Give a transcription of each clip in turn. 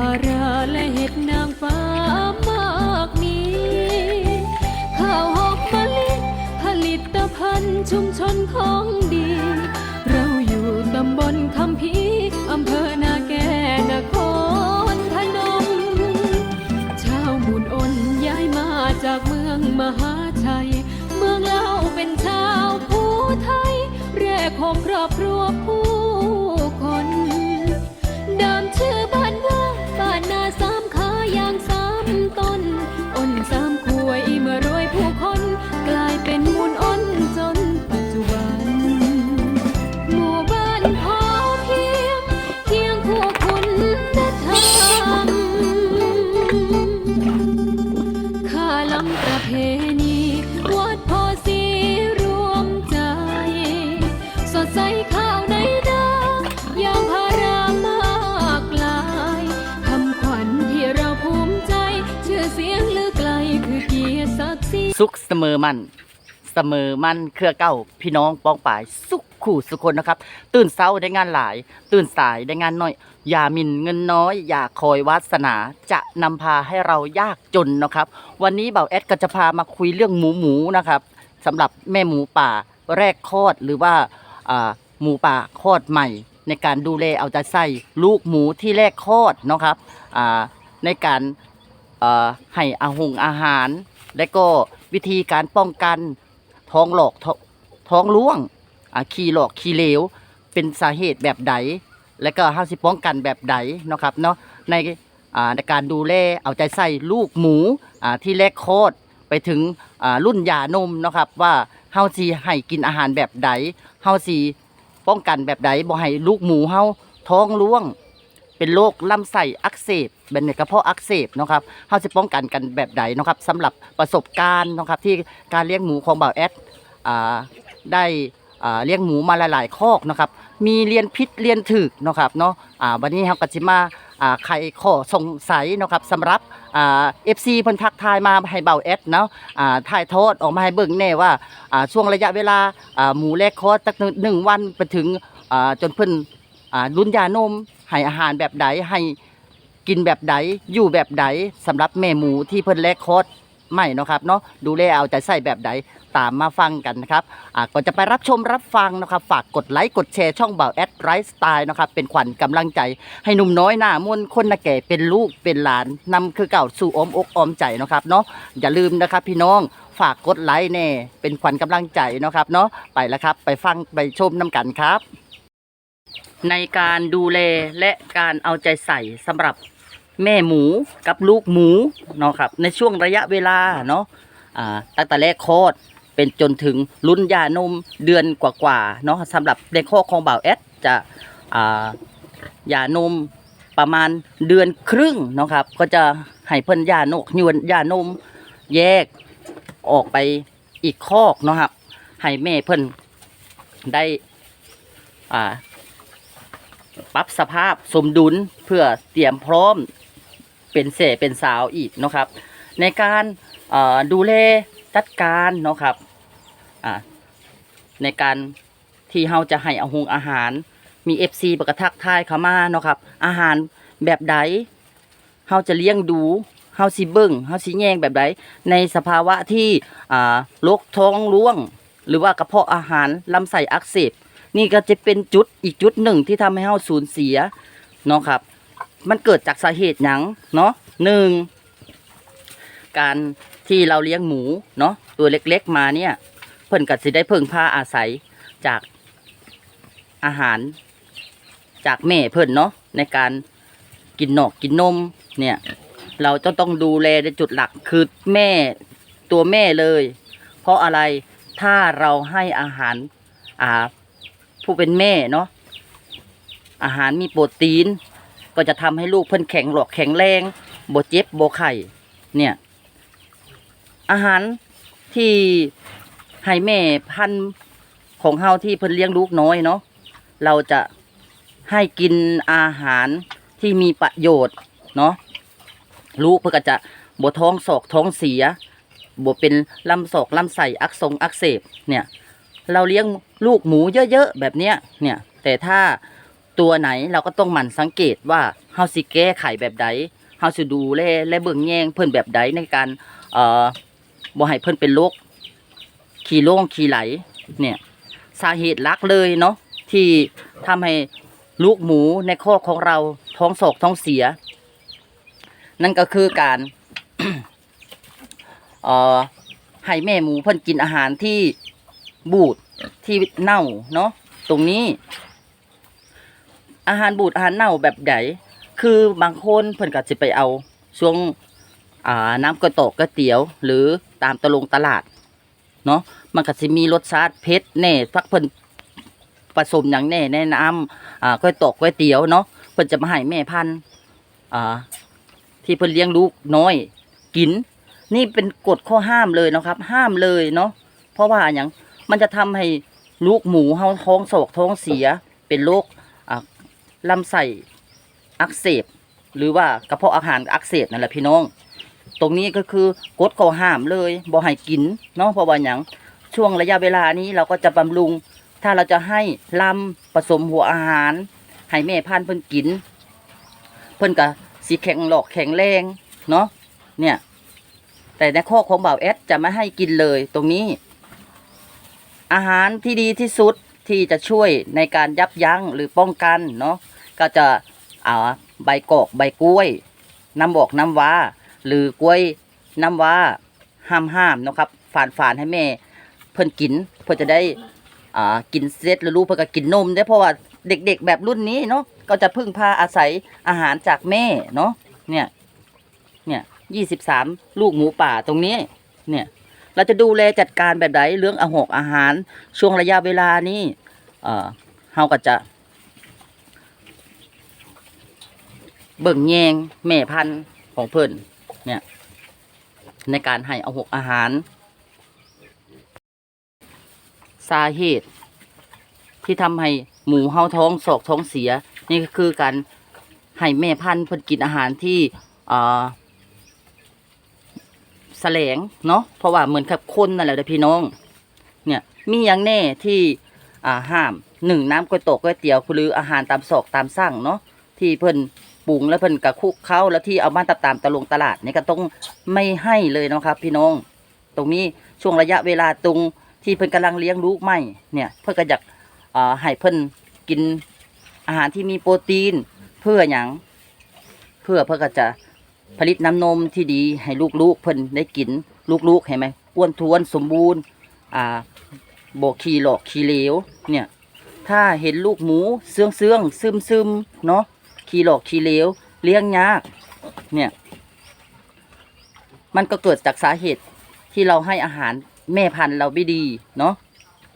างพาราและเห็ดนางฟ้ามากมีข้าวหอมมะลิผลิตภัณฑ์ชุมชนของดี เราอยู่ตำบลคำพีอำเภอนา เสมอมันเสมอมันเครือเก้าพี่น้องป้องป่ายสุขขู่สุคนนะครับ ตื่นเช้าได้งานหลาย ตื่นสายได้งานน้อย อย่ามินเงินน้อย อย่าคอยวาสนาจะนำพาให้เรายากจนนะครับ วันนี้เบาแอดก็จะพามาคุยเรื่องหมูหมูนะครับสำหรับแม่หมูป่าแรกคลอดหรือว่าหมูป่าคลอดใหม่ ในการดูแลเอาใจใส่ลูกหมูที่แรกคลอดนะครับในการให้อาหงอาหารและก็ วิธีการป้องกันท้องหลอกทท้องร่วงขี้หลอกขี้เหลว เป็นสาเหตุแบบใดและก็ห้าสิป้องกันแบบใดเนาะครับเนาะในในการดูแลเอาใจใส่ลูกหมูที่แรกคลอดไปถึงรุ่นยานมเนาะครับว่าเฮาสิให้กินอาหารแบบใดเฮาสิป้องกันแบบใดบ่ให้ลูกหมูเฮาท้องร่วง เป็นโรคลำไส้อักเสบเป็นในกระเพาะอักเสบนะครับเขาจะป้องกันกันแบบใดนะครับสำหรับประสบการณ์นะครับที่การเลี้ยงหมูของบ่าวแอดอได้เลี้ยงหมูมาหลายๆคอกนะครับมีเรียนพิษเรียนถึกนะครับเนาะวันนี้เราก็จะมาอ่าไขข้อสงสัยนะครับสำหรับเอฟซีเพิ่นทักทายมาให้เบาแอดเนาะอ่าถ่ายทอดออกมาให้เบิ่งแน่ว่าช่วงระยะเวลาหมูแรกคอตั้งหนึ่งวันไปถึงจนเพิ่นอ่ารุ่นยานม ให้อาหารแบบใดให้กินแบบใดอยู่แบบใดสำหรับแม่หมูที่เพิ่นแลกคอดไม่เนาะครับเนาะดูแลเอาใจใส่แบบใดตามมาฟังกันนะครับอ่าก่อนจะไปรับชมรับฟังนะครับ ฝากกดไลค์กดแชร์ช่องเบาแอดไรสไตล์นะครับ เป็นขวัญกำลังใจ ให้หนุ่มน้อยหน้ามนคนนาแก่เป็นลูกเป็นหลานนำคือเก่าสู่อมอกอมใจนะครับเนาะอย่าลืมนะครับพี่น้องฝากกดไลค์แน่เป็นขวัญกำลังใจนะครับเนาะไปแล้วครับ ไปฟังไปชมน้ำกันครับ ในการดูแลและการเอาใจใส่สำหรับแม่หมูกับลูกหมูเนาะครับในช่วงระยะเวลาเนาะอ่าตั้งแต่แรกคลอดเป็นจนถึงรุ่นยานมเดือนกว่าๆเนาะสำหรับในข้อของบ่าวแอดจะอ่ายานมประมาณเดือนครึ่งเนาะครับ ก็จะให้เพิ่นยานกยวนยานมแยกออกไปอีกคอกเนาะครับให้แม่เพิ่นได้อ่า ปรับสภาพสมดุลเพื่อเตรียมพร้อมเป็นเสเป็นสาวอีกนะครับ ในการดูแลจัดการเนาะครับในการที่เราจะให้อาหงอาหารมีเอฟซีประกทักทายเข้ามาเนาะครับ อาหารแบบใดเราจะเลี้ยงดูเฮาสิเบิ่งเฮาสิแยงแบบใดในสภาวะที่โรคท้องร่วง หรือว่ากระเพาะอาหารลำไส้อักเสบ นี่ก็จะเป็นจุดอีกจุดหนึ่งที่ทำให้เฮาสูญเสียเนาะครับ มันเกิดจากสาเหตุหยังเนาะหนึ่งการที่เราเลี้ยงหมูเนาะตัวเล็กๆมาเนี่ยเพิ่นก็สิได้เพิ่งพาอาศัยจากอาหารจากแม่เพิ่นเนาะในการกินนอกกินนมเนี่ยเราจะต้องดูแลในจุดหลักคือแม่ตัวแม่เลย เพราะอะไรถ้าเราให้อาหารอ่า ผู้เป็นแม่เนาะอาหารมีโปรตีน ก็จะทำให้ลูกเพิ่นแข็งหลอกแข็งแรงบ่เจ็บบ่ไข้เนี่ยอาหารที่ให้แม่พันของเฮาที่เพิ่นเลี้ยงลูกน้อยเนาะเราจะให้กินอาหารที่มีประโยชน์เนาะลูกเพิ่นก็จะบ่ท้องศอกท้องเสียบ่เป็นลำศอกลำไส้อักสงอักเสบเนี่ย เราเลี้ยงลูกหมูเยอะๆแบบเนี้ยเนี่ย แต่ถ้าตัวไหนเราก็ต้องหมั่นสังเกตว่าเฮาสิแก้ไขแบบใดเฮาสิดูแลและเบิ่งแยงเพิ่นแบบใดในการเอ่อบ่ให้เพิ่นเป็นโรคขี้โล่งขี้ไหลเนี่ยสาเหตุลักเลยเนาะที่ทำให้ลูกหมูในคอกของเราท้องโศกท้องเสีย นั่นก็คือการเอ่อให้แม่หมูเพิ่นกินอาหารที่ บูดที่เน่าเนาะตรงนี้ อาหารบูดอาหารเน่าแบบใดคือบางคนเพิ่นก็จะไปเอาช่วงอ่าน้ำกระตกก๋วยเตี๋ยว หรือตามตะลงตลาดเนาะมันก็จะมีรสชาติเผ็ดแน่พักเพิ่นผสมอย่างแน่ในน้ำอ่าก๋วยตกก๋วยเตี๋ยวเนาะเพิ่นจะมาให้แม่พันธุ์อ่าที่เพิ่นเลี้ยงลูกน้อย กิน นี่เป็นกฎข้อห้ามเลยนะครับ ห้ามเลยเนาะเพราะว่าอย่าง มันจะทำให้ลูกหมูเฮาท้องโศกท้องเสีย เป็นโรคอ่าลำไส้อักเสบ หรือว่ากระเพาะอาหารอักเสบนั่นแหละพี่น้อง ตรงนี้ก็คือกฎข้อห้ามเลยบ่ให้กินเนาะเพราะว่าอย่างช่วงระยะเวลานี้เราก็จะบำรุง ถ้าเราจะให้ลำผสมหัวอาหาร ให้แม่พันธุ์เพิ่นกิน เพิ่นก็สีแข็งหลอกแข็งแรงเนาะเนี่ยแต่ในข้อของบ่าวแอดจะไม่ให้กินเลยตรงนี้ อาหารที่ดีที่สุดที่จะช่วยในการยับยั้งหรือป้องกันเนาะก็จะอ่าใบกอกใบกล้วย น้ำบอกน้ำว้า หรือกล้วยน้ำว้าห้ามห้ามนะครับฝานฝานให้แม่ เพิ่นกิน เพื่อจะได้อ่ากินเสร็จแล้วลูกเพื่อก็กินนมได้เพราะว่าเด็กๆ แบบรุ่นนี้เนาะก็จะพึ่งพาอาศัยอาหารจากแม่เนาะเนี่ยเนี่ยยี่สิบสามลูกหมูป่าตรงนี้เนี่ย เราจะดูแลจัดการแบบไหนเรื่องอาหกอาหาร ช่วงระยะเวลานี้เออเฮาก็จะ เบิ่งแยงแม่พันธุ์ของเพิ่นเนี่ย ในการให้อาหกอาหาร สาเหตุ ที่ทำให้หมูเฮาท้องศอกท้องเสีย นี่ก็คือการให้แม่พันธุ์เพิ่นกินอาหารที่อ่า แสลงเนาะเพราะว่าเหมือนกับคนนั่นแหละเด้อพี่น้อง เนี่ยมีอย่างแน่ที่อ่าห้ามหนึ่งน้ำก๋วยตกก๋วยเตี๋ยวหรืออาหารตามศอกตามสั่งเนาะที่เพิ่นปรุงแล้วเพิ่นกะคุกเข้าแล้วที่เอามาตามตะลงตลาดนี่ก็ต้องไม่ให้เลยนะครับ พี่น้อง ตรงนี้ช่วงระยะเวลาตรงที่เพิ่นกำลังเลี้ยงลูกใหม่เนี่ย เพื่อก็อยากอ่าให้เพิ่นกินอาหารที่มีโปรตีน เพื่ออย่างเพื่อเพื่อก็จะ ผลิตน้ำนมที่ดีให้ลูกๆเพิ่นได้กินลูกๆเห็นไหมอ้วนท้วนสมบูรณ์อ่าโบขี้หลอกขี้เหลวเนี่ยถ้าเห็นลูกหมูเสื่องเสื่องซึมซึมเนาะขี้หลอกขี้เหลวเลี้ยงยากเนี่ยมันก็เกิดจากสาเหตุที่เราให้อาหารแม่พันธุ์เราไม่ดีเนาะ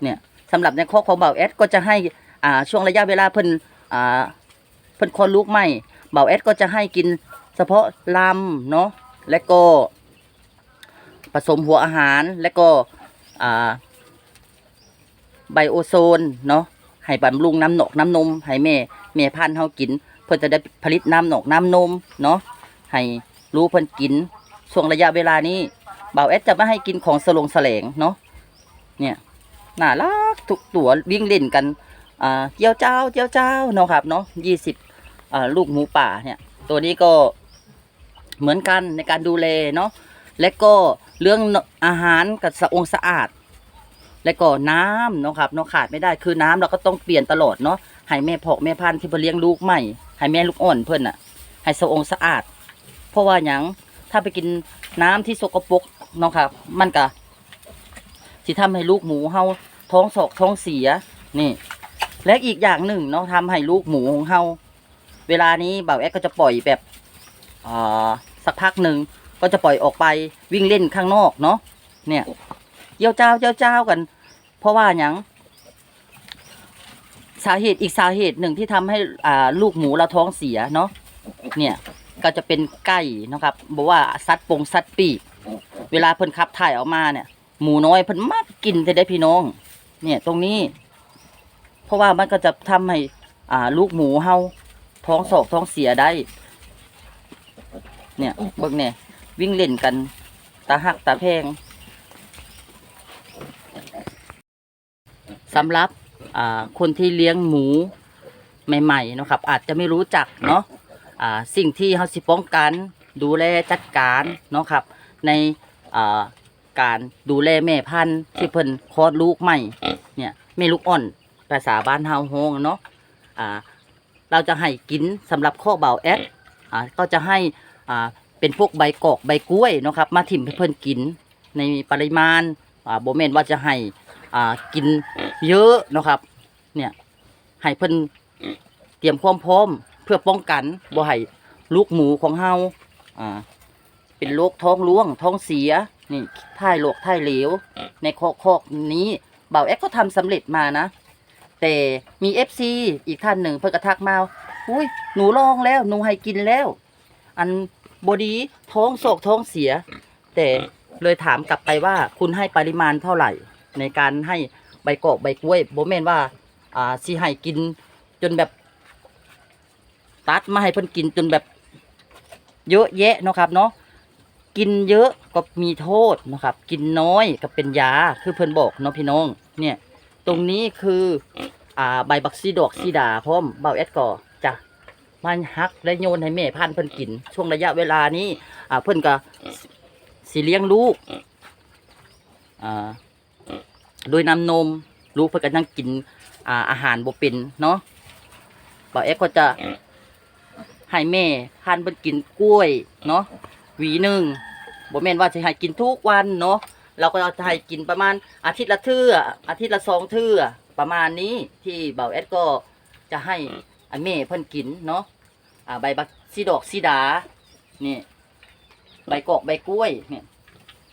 เนี่ยสำหรับในข้อของเบาแอดก็จะให้อ่าช่วงระยะเวลาเพิ่นอ่าเพิ่นคลอดลูกใหม่เบาแอดก็จะให้กิน เฉพาะลำเนาะและก็ ผสมหัวอาหารและก็ไบโอโซนเนาะให้บำรุงน้ำหนกน้ำนมให้แม่แม่พันธุ์เฮากิน เพื่อจะได้ผลิตน้ำหนกน้ำนมเนาะให้รู้เพิ่นกินช่วงระยะเวลานี้บ่าวแอดจะไม่ให้กินของสลงแสลงเนาะเนี่ยน่ารักทุกตัววิ่งเล่นกันอ่าเจียวเจ้าเจียวเจ้าเนาะครับเนาะยี่สิบอ่าลูกหมูป่าเนี่ย ตัวนี้ก็ เหมือนกันในการดูแลเนาะและก็เรื่องอาหารกับสะองสะอาด และก็น้ำเนาะครับเนาะขาดไม่ได้คือน้ำเราก็ต้องเปลี่ยนตลอดเนาะให้แม่พอกแม่พันธุ์ที่เพิ่นเลี้ยงลูกใหม่ให้แม่ลูกอ่อนเพิ่อนอะให้สะองสะอาด เพราะว่าหยังถ้าไปกินน้ำที่สกปรกเนาะครับ มันก็สิทำให้ลูกหมูเฮาท้องสอกท้องเสียนี่ และอีกอย่างหนึ่งเนาะทำให้ลูกหมูของเฮาเวลานี้บ่าวแอ๊กก็จะปล่อยแบบ สักพักหนึ่งก็จะปล่อยออกไปวิ่งเล่นข้างนอกเนาะเนี่ยเยี่ยวเจ้าเยี่ยวเจ้ากัน เพราะว่าอย่างสาเหตุอีกสาเหตุหนึ่งที่ทำให้อ่าลูกหมูเราท้องเสียเนาะเนี่ยก็จะเป็นไก่นะครับบอกว่าสัตว์ปงสัตว์ปีกเวลาเพิ่นขับถ่ายออกมาเนี่ย หมูน้อยเพิ่นมักกินจะได้พี่น้อง เนี่ยตรงนี้ เพราะว่ามันก็จะทำให้อ่าลูกหมูเฮาท้องโศกท้องเสียได้ เนี่ยเบิ่งเนี่ยวิ่งเล่นกัน ตาหักตาแพงสำหรับคนที่เลี้ยงหมูใหม่ๆนะครับ อาจจะไม่รู้จักเนาะสิ่งที่เฮาสิป้องกัน ดูแลจัดการเนาะครับ ในการดูแลแม่พันธุ์ที่เพิ่นคลอดลูกใหม่ เนี่ยแม่ลูกอ่อนภาษาบ้านเฮาโฮงเนาะเราจะให้กินสำหรับข้อเบาแอดก็จะให้ อ่าเป็นพวกใบกอกใบกล้วยนะครับ มาถิ่มให้เพิ่นกินในปริมาณอ่าบ่แม่นว่าจะให้อ่ากินเยอะนะครับ เนี่ยให้เพิ่นเตรียมความพร้อมเพื่อป้องกันบ่ให้ลูกหมูของเฮาอ่าเป็นโรคท้องร่วงท้องเสียนี่ท่ายโรคท่ายเหลว ในคอกคอกนี้เบาแอดก็ทำสำเร็จมานะ แต่มีเอฟซีอีกท่านหนึ่งเพิ่นกระทักมาอุ้ยหนูลองแล้วหนูให้กินแล้ว อันบดีท้องโศกท้องเสีย แต่เลยถามกลับไปว่าคุณให้ปริมาณเท่าไหร่ ในการให้ใบกอกใบกล้วยโบแมนว่าอ่าสิให้กินจนแบบ ตัดมาให้เพิ่นกินจนแบบ เยอะแยะเนาะครับเนาะกินเยอะก็มีโทษนะครับ กินน้อยก็เป็นยาคือเพิ่นบอกเนาะพี่น้องเนี่ย ตรงนี้คือ อ่าใบบักซีดอกซีดาพร้อมเบาแอดก่อจ้ะ มันฮักและโยนให้แม่พันเพิ่นกิน ช่วงระยะเวลานี้ อ่าเพิ่นก็สิเลี้ยงลูกอ่าโดยนำนมลูกเพิ่นก็นั่งกินอ่าอาหารบ่เป็นเนาะเบาแอดก็จะให้แม่พันเพิ่นกินกล้วยเนาะหวีหนึ่งบ่แม่นว่าจะให้กินทุกวันเนาะเราก็จะให้กินประมาณอาทิตย์ละเทื่ออาทิตย์ละสองเทื่อประมาณนี้ที่เบาแอดก็จะให้อันแม่เพิ่นกินเนาะ อ่าใบบักซีดอกซีดา นี่ ใบกอกใบกล้วยเนี่ย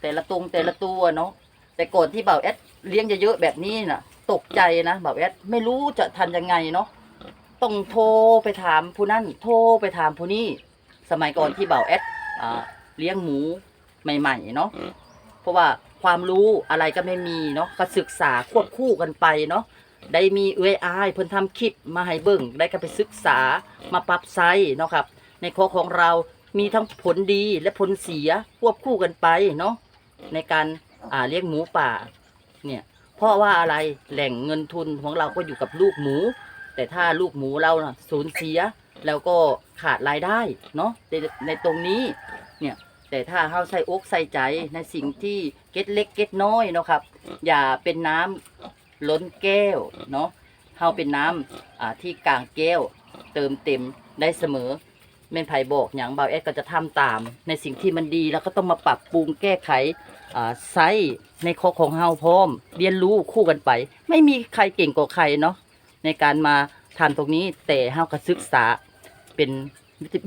แต่ละตรงแต่ละตัวเนาะแต่ก่อนที่เบาแอดเลี้ยงเยอะๆแบบนี้น่ะ ตกใจนะเบาแอดไม่รู้จะทันยังไงเนาะต้องโทรไปถามผู้นั่นโทรไปถามผู้นี้สมัยก่อนที่เบาแอดอ่าเลี้ยงหมูใหม่ๆเนาะเพราะว่าความรู้อะไรก็ไม่มีเนาะก็ศึกษาควบคู่กันไปเนาะ ได้มีเอื้อยอายเพิ่นทำคลิปมาให้เบิ่งได้ก็ไปศึกษามาปรับใช้เนาะครับ ในข้อของเรามีทั้งผลดีและผลเสียควบคู่กันไปเนาะในการอ่าเลี้ยงหมูป่าเนี่ยเพราะว่าอะไรแหล่งเงินทุนของเราก็อยู่กับลูกหมู แต่ถ้าลูกหมูเราน่ะสูญเสียแล้วก็ขาดรายได้เนาะในในตรงนี้เนี่ยแต่ถ้าเฮาใส่อกใส่ใจในสิ่งที่เก็ดเล็กเก็ดน้อยเนาะครับ อย่าเป็นน้ำ ล้นแก้วเนาะเฮาเป็นน้ำอ่าที่กลางแก้ว เติมเต็มได้เสมอแม่นไผบอกอย่างเบาแอดก็จะทำตาม ในสิ่งที่มันดีแล้วก็ต้องมาปรับปรุงแก้ไขอ่าไซส์ในข้อของเฮาพร้อม เรียนรู้คู่กันไป ไม่มีใครเก่งกว่าใครเนาะในการมาทานตรงนี้แต่เฮาก็ศึกษาเป็น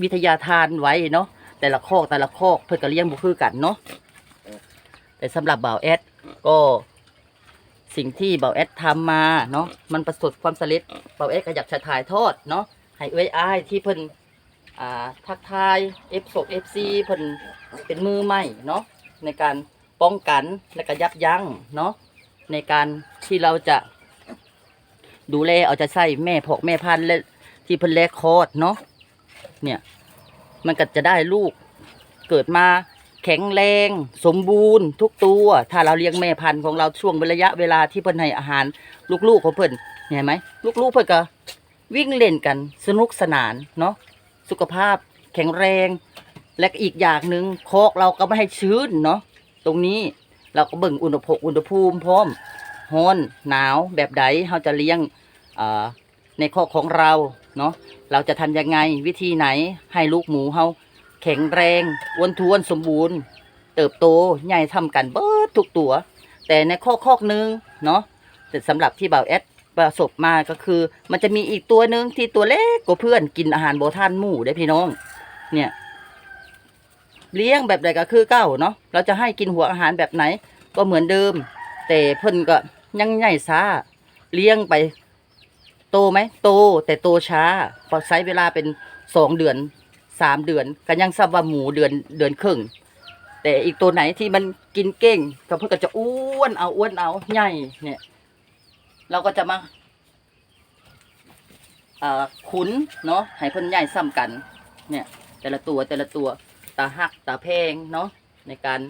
วิทยาทานไว้เนาะแต่ละคอกแต่ละคอกเพื่อก็เลี้ยงบุคือกันเนาะแต่สำหรับบ่าวแอดก็ สิ่งที่เบ่าวแอดทำมาเนาะมันประสบความสำเร็จเบ่าวแอดก็อยากจะถ่ายทอดเนาะให้เอ้ยอ้ายที่เพิ่นอ่าทักทายเอฟโซเอฟซีเพิ่นเป็นมือใหม่เนาะในการป้องกันและก็ยับยั้งเนาะในการที่เราจะ ดูแลเอาใจะใส่แม่พอกแม่พันธุ์และที่เพิ่นแลกคลอดเนาะเนี่ย มันก็จะได้ลูกเกิดมา แข็งแรง สมบูรณ์ ทุกตัว ถ้าเราเลี้ยงแม่พันธุ์ของเราช่วงระยะเวลาที่เพิ่นให้อาหารลูกๆของเพิ่นเห็นไหมลูกๆเพิ่นก็วิ่งเล่นกันสนุกสนานเนาะสุขภาพแข็งแรง และอีกอย่างหนึ่งคอกเราก็ไม่ให้ชื้นเนาะตรงนี้เราก็เบิ่งอุณหภูมิอุณหภูมิพร้อมร้อนหนาวแบบใดเราจะเลี้ยงในคอกของเราเนาะเราจะทำยังไงวิธีไหนให้ลูกหมูเฮา แข็งแรงอ้วนท้วนสมบูรณ์ เติบโตใหญ่ทำกันเบิดทุกตัว แต่ในข้อคอกหนึ่งเนาะแต่สำหรับที่บ่าวแอดประสบมาก็คือ มันจะมีอีกตัวหนึ่งที่ตัวเล็กกว่าเพื่อนกินอาหารโบทานหมูได้พี่น้อง เนี่ย เลี้ยงแบบใดก็คือเก้าเนาะเราจะให้กินหัวอาหารแบบไหน ก็เหมือนเดิม แต่เพิ่นก็ยังใหญ่ซ่าเลี้ยงไป โตไหมโตแต่โตช้าพอใช้เวลาเป็นสองเดือน สามเดือนก็ยังซับว่าหมูเดือนเดือนครึ่งแต่อีกตัวไหนที่มันกินเก่งก็เพื่อก็จะอ้วนเอาอ้วนเอาใหญ่เนี่ย เราก็จะมาขุนเนาะให้เพิ่นใหญ่ซ้ำกัน เนี่ย แต่ละตัวแต่ละตัวตาหักตาแพงเนาะในการ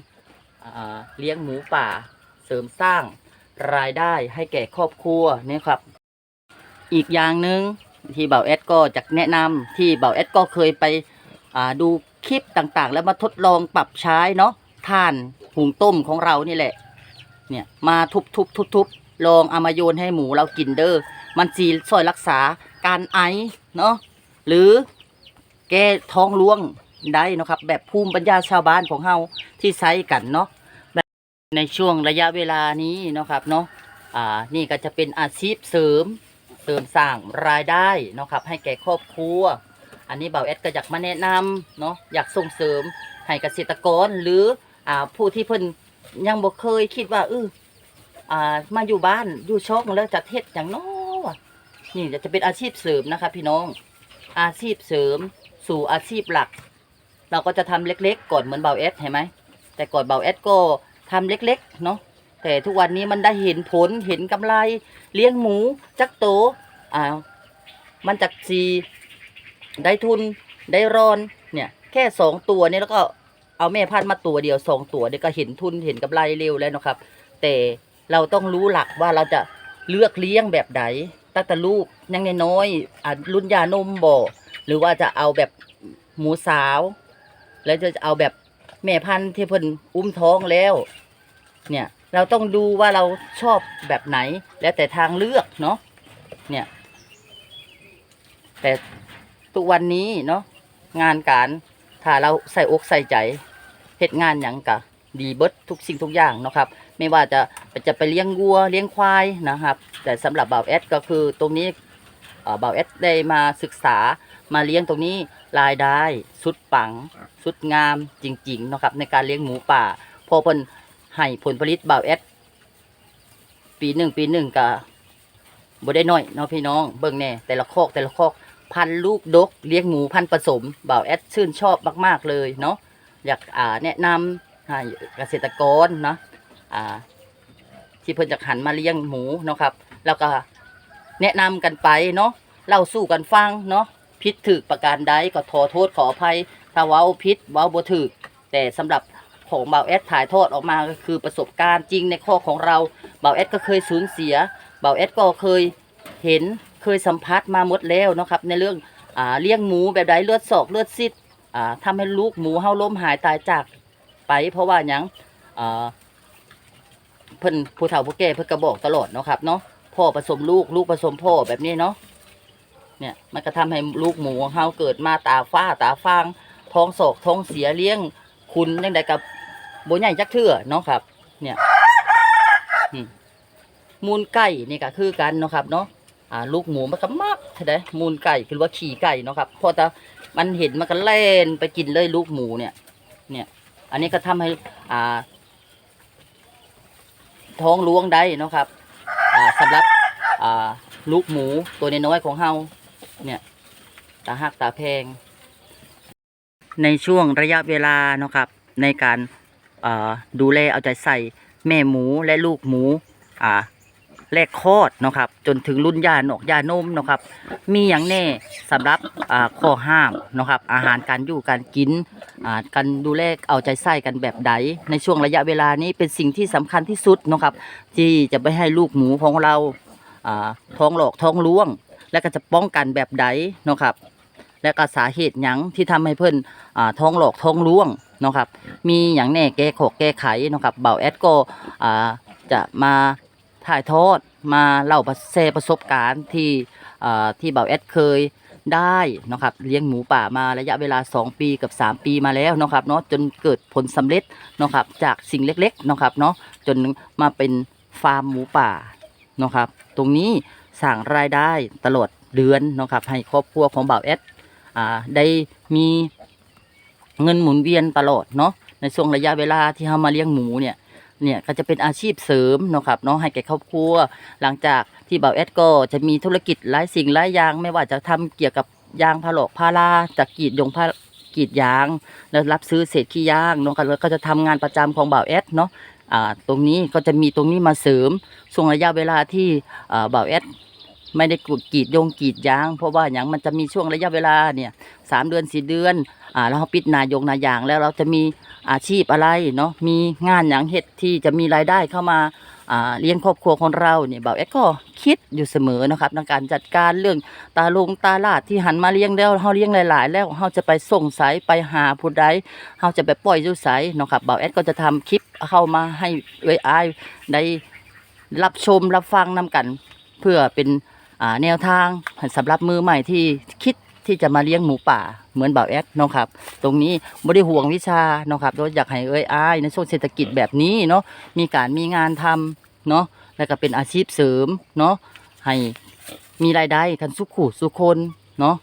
าเลี้ยงหมูป่าเสริมสร้างรายได้ให้แก่ครอบครัวนี่ครับ อีกอย่างหนึ่งที่เบาแอดก็จะแนะนำที่เบาแอดก็เคยไป ดูคลิปต่างๆ แล้วมาทดลองปรับใช้เนาะท่านหุงต้มของเรานี่แหละ เนี่ยมาทุบทุบทุบทุบลองเอามาโยนให้หมูเรากินเด้อมันจีช่วยรักษาการไอเนาะหรือแก้ท้องร่วงได้นะครับ แบบภูมิปัญญาชาวบ้านของเฮาที่ใช้กันเนาะแบบในช่วงระยะเวลานี้นะครับเนาะอ่านี่ก็จะเป็นอาชีพเสริมเสริมสร้างรายได้เนาะครับ ให้แก่ครอบครัว อันนี้เบาแอดก็อยากมาแนะนำเนาะอยากส่งเสริมให้เกษตรกรหรืออ่าผู้ที่เพิ่นยังบ่เคยคิดว่าเอออ่ามาอยู่บ้านอยู่ช่องแล้วจะเฮ็ดอย่างน้อวะนี่จะเป็นอาชีพเสริมนะครับพี่น้องอาชีพเสริมสู่อาชีพหลัก เราก็จะทำเล็กๆก่อนเหมือนเบาแอดเห็นไหมแต่ก่อนเบาแอดก็ทำเล็กๆเนาะแต่ทุกวันนี้มันได้เห็นผลเห็นกำไร เลี้ยงหมู จักโตอ่ามันจากสี ได้ทุนได้รอนเนี่ยแค่สองตัวเนี่ยแล้วก็เอาแม่พันธุ์มาตัวเดียวสองตัวเนี่ยก็เห็นทุนเห็นกำไรเร็วแล้วนะครับ แต่เราต้องรู้หลักว่าเราจะเลือกเลี้ยงแบบไหนตั้งแต่ลูกยังน้อยอะรุ่นยานมบ่หรือว่าจะเอาแบบหมูสาว แล้วจะเอาแบบแม่พันธุ์ที่เพิ่นอุ้มท้องแล้ว เนี่ยเราต้องดูว่าเราชอบแบบไหน แล้วแต่ทางเลือกเนาะเนี่ยแต่ ทุกวันนี้เนาะงานการถ้าเราใส่อกใส่ใจเฮ็ดงานหยังกะดีเบิดทุกสิ่งทุกอย่างเนาะครับ ไม่ว่าจะจะไปเลี้ยงวัวเลี้ยงควายนะครับ แต่สำหรับบ่าวแอดก็คือตรงนี้เบ่าวแอดได้มาศึกษามาเลี้ยงตรงนี้รายได้สุดปังสุดงามจริงๆเนาะครับในการเลี้ยงหมูป่า พอเพิ่นให้ผลผลิตบ่าวแอดปีหนึ่งปีหนึ่งก็บ่ได้น้อยเนาะพี่น้องเบิ่งแน่แต่ละคอกแต่ละคอก พันลูกดก เลี้ยงหมูพันผสมบ่าวแอดชื่นชอบมาก ๆ เลยเนาะอยากอ่าแนะนำให้เกษตรกรเนาะอ่าที่เพิ่นจะหันมาเลี้ยงหมูเนาะครับ แล้วก็แนะนำกันไปเนาะเล่าสู่กันฟังเนาะพิษถึกประการใดก็ขอโทษขออภัยถ้าเว้าพิษเว้าบ่ถึก แต่สำหรับของเบาวแอดถ่ายทอดออกมาก็คือประสบการณ์จริงในข้อของเราเบาวแอดก็เคยสูญเสียเบาวแอดก็เคยเห็น เคยสัมผัสมาหมดแล้วนะครับ ในเรื่องอ่าเลี้ยงหมูแบบใดเลือดสอกเลือดซิดอ่าทำให้ลูกหมูเฮาล้มหายตายจากไป เพราะว่าหยังอ่าเพิ่นผู้เฒ่าผู้แก่เพิ่นก็บอกตลอดเนาะครับเนาะพ่อผสมลูกลูกผสมพ่อแบบนี้เนาะเนี่ยมันก็ทำให้ลูกหมูของเฮาเกิดมาตาฟ้าตาฟางท้องโศกท้องเสียเลี้ยงคุณยังไงกับโบใหญ่จักเทื่อเนาะครับ เนี่ยมมูลไก่นี่ก็คือกันเนาะครับเนาะ อ่าลูกหมูมันก็มักใช่ไหมมูลไก่คือว่าขี่ไก่เนาะครับพอแต่มันเห็นมันก็เล่นไปกินเลยลูกหมูเนี่ย เนี่ย อันนี้ก็ทำให้อ่า ท้องล้วงได้เนาะครับ อ่าสำหรับอ่าลูกหมูตัวน้อยของเฮาเนี่ยตาหักตาแพง ในช่วงระยะเวลาเนาะครับ ในการอ่าดูแลเอาใจใส่แม่หมูและลูกหมู อ่า แรกคลอดเนาะครับ จนถึงรุ่นยานกยานมเนาะครับ มีอย่างแน่สำหรับข้อห้ามเนาะครับ อาหารการอยู่การกินการดูแลเอาใจใส่กันแบบใด ในช่วงระยะเวลานี้เป็นสิ่งที่สำคัญที่สุดเนาะครับ ที่จะไม่ให้ลูกหมูของเราท้องหลอกท้องร่วง และก็จะป้องกันแบบใดเนาะครับและก็สาเหตุหยังที่ทำให้เพิ่นอ่าท้องหลอกท้องร่วงเนาะครับ มีอย่างแน่แก้ขอกแก้ไขเนาะครับเบาแอดก็จะมา ถ่ายทอดมาเล่าประแชร์ประสบการณ์ที่ที่เบาแอดเคยได้นะครับเลี้ยงหมูป่ามาระยะเวลา 2 ปีกับ 3 ปีมาแล้วนะครับเนาะจนเกิดผลสำเร็จนะครับจากสิ่งเล็กๆนะครับเนาะจนมาเป็นฟาร์มหมูป่านะครับตรงนี้สร้างรายได้ตลอดเดือนนะครับให้ครอบครัวของบ่าวแอดอได้มีเงินหมุนเวียนตลอดเนาะในช่วงระยะเวลาที่เรามาเลี้ยงหมูเนี่ย เนี่ยก็จะเป็นอาชีพเสริมเนาะครับเนาะให้แก่ครอบครัว หลังจากที่บ่าวแอดก็จะมีธุรกิจหลายสิ่งหลายอย่าง ไม่ว่าจะทำเกี่ยวกับยางพาหลอกพาราจากกรีดยงพากรีดยาง แล้วรับซื้อเศษขี้ยางเนาะแล้วก็จะทำงานประจำของบ่าวแอดเนาะอ่าตรงนี้ก็จะมีตรงนี้มาเสริมช่วงระยะเวลาที่บ่าวแอด ไม่ได้กรีดกรีดยงกรีดยาง เพราะว่าอย่างมันจะมีช่วงระยะเวลาเนี่ยสามเดือนสี่เดือนอ่าแล้วเราปิดนายงนายางแล้วเราจะมีอาชีพอะไรเนาะมีงานอย่างเฮ็ดที่จะมีรายได้เข้ามาอ่าเลี้ยงครอบครัวของเราเนี่ยบ่าวแอดก็คิดอยู่เสมอนะครับในการจัดการเรื่องตาลงตาลาดที่หันมาเลี้ยงแล้วเฮาเลี้ยงหลาย ๆ แล้วเฮาจะไปส่งสายไปหาผู้ใดเฮาจะไปปล่อยอยู่ไสเนะครับบ่าวแอดก็จะทำคลิปเข้ามาให้เอ้อายได้รับชมรับฟังนํกัน เพื่อเป็น แนวทางสำหรับมือใหม่ที่คิดที่จะมาเลี้ยงหมูป่าเหมือนบ่าวแอดเนาะครับ ตรงนี้ไม่ได้ห่วงวิชาเนาะครับโดยอยากให้เอ้ยอายในช่วงเศรษฐกิจแบบนี้เนาะมีการมีงานทำเนาะแล้วก็เป็นอาชีพเสริมเนาะให้มีรายได้กันสุขุสุคนเนาะ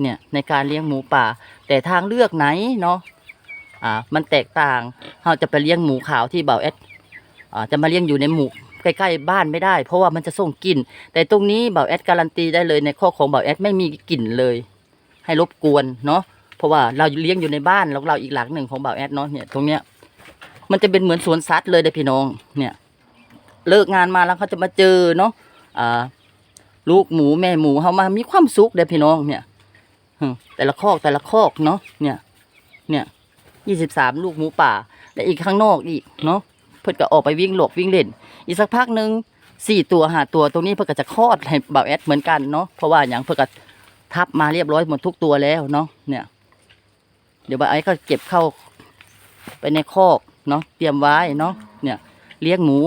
เนี่ยในการเลี้ยงหมูป่า แต่ทางเลือกไหนเนาะอ่ามันแตกต่างเราจะไปเลี้ยงหมูขาวที่บ่าวแอดอ่าจะมาเลี้ยงอยู่ในหมู่ ใกล้ๆบ้านไม่ได้ เพราะว่ามันจะส่งกลิ่น แต่ตรงนี้บ่าวแอดการันตีได้เลยในข้อของบ่าวแอดไม่มีกลิ่นเลย ให้รบกวนเนาะเพราะว่าเราเลี้ยงอยู่ในบ้านแล้วเราอีกหลังหนึ่งของบ่าวแอดเนาะเนี่ยตรงเนี้ยมันจะเป็นเหมือนสวนสัตว์เลยเด้พี่น้องเนี่ยเลิกงานมาแล้วเขาจะมาเจอเนาะอ่าลูกหมูแม่หมูเขามามีความสุขเด้พี่น้องเนี่ยแต่ละคอกแต่ละคอกเนาะเนี่ยเนี่ยยี่สิบสามลูกหมูป่า และอีกข้างนอกอีกเนาะ พื่นก็ออกไปวิ่งหลบวิ่งเล่น อีกสักพักหนึ่งสี่ตัวหาตัวตรงนี้เพื่นก็จะคลอดให้บ่าวแอดเหมือนกันเนาะเพราะว่าอย่างเพื่นก็ทับมาเรียบร้อยหมดทุกตัวแล้วเนาะเนี่ย เดี๋ยวบ่าวไอ้ก็เก็บเข้าไปในคอกเนาะเตรียมไว้เนาะเนี่ยเลี้ยงหมู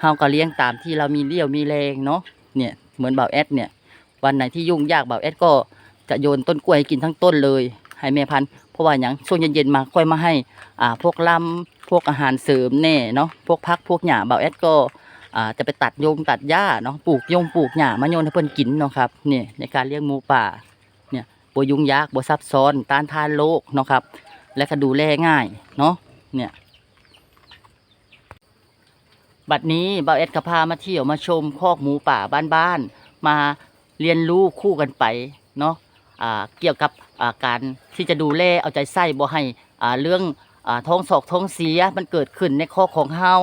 เฮาก็เลี้ยงตามที่เรามีเลี้ยวมีแรงเนาะเนี่ยเหมือนบ่าวแอดเนี่ย วันไหนที่ยุ่งยากบ่าวแอดก็จะโยนต้นกล้วยให้กินทั้งต้นเลยให้แม่พันธุ์เพราะว่าอย่างช่วงเย็นๆมาค่อยมาให้ อ่าพวกลำ พวกอาหารเสริมแน่เนาะพวกพักพวกหญ้าบ่าแอดก็อ่าจะไปตัดโยงตัดหญ้าเนาะปลูกโยงปลูกหญ้ามาโยนให้เพิ่นกินเนาะครับเนี่ยในการเลี้ยงหมูป่าเนี่ยบ่ยุ่งยากบ่ซับซ้อนต้านทานโรคเนาะครับ และก็ดูแลง่ายเนาะเนี่ยบัดนี้เบาแอดก็พามาเที่ยวมาชมคอกหมูป่าบ้านๆมาเรียนรู้คู่กันไปเนาะอ่าเกี่ยวกับอ่าการที่จะดูแลเอาใจใส่บ่ให้อ่าเรื่อง ท้องศอกท้องเสียมันเกิดขึ้นในคอของเฮา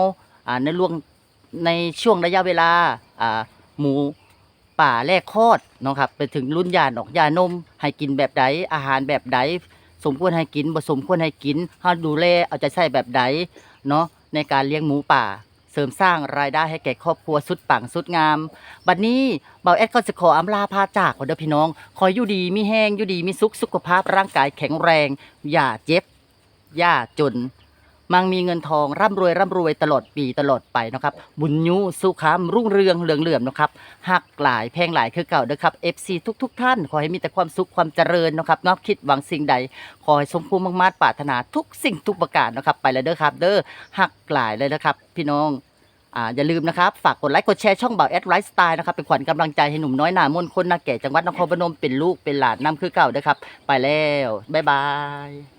ในล่วงในช่วงระยะเวลาหมูป่าแรกคลอดนะครับไปถึงรุ่นยาดอกยานม ให้กินแบบใดอาหารแบบใดสมควรให้กินบ่สมควรให้กินเฮาดูแลเอาใจใส่แบบใดเนาะในการเลี้ยงหมูป่าเสริมสร้างรายได้ให้แก่ครอบครัวสุดปังสุดงาม บัดนี้เบาแอดก็จะขออำลาพาจากขอเด้อพี่น้องขออยู่ดีมีแห้งอยู่ดีมีสุขสุขภาพร่างกายแข็งแรง อย่าเจ็บ ย่าจน มังมีเงินทองร่ำรวยร่ำรวยตลอดปีตลอดไปนะครับ บุญยูสุขามรุ่งเรืองเหลืองเหลื่อมนะครับหักหลายแพงหลายคือเก่าเด้อครับ FC ทุกๆท่าน ขอให้มีแต่ความสุขความเจริญนะครับนอกคิดหวังสิ่งใด ขอให้สมภูมมากๆปรารถนาทุกสิ่งทุกประการนะครับ ไปแล้วเด้อครับ เด้อหักหลายเลยนะครับ พี่น้องอ่าอย่าลืมนะครับ ฝากกดไลค์กดแชร์ช่องเบาวแอดไลฟ์สไตล์นะครับเป็นขวัญกำลังใจให้หนุ่มน้อยหนามนคนนาแก่จังหวัดนครพนมเป็นลูกเป็นหลานนำคือเก่าเด้อครับ ไปแล้ว บ๊ายบาย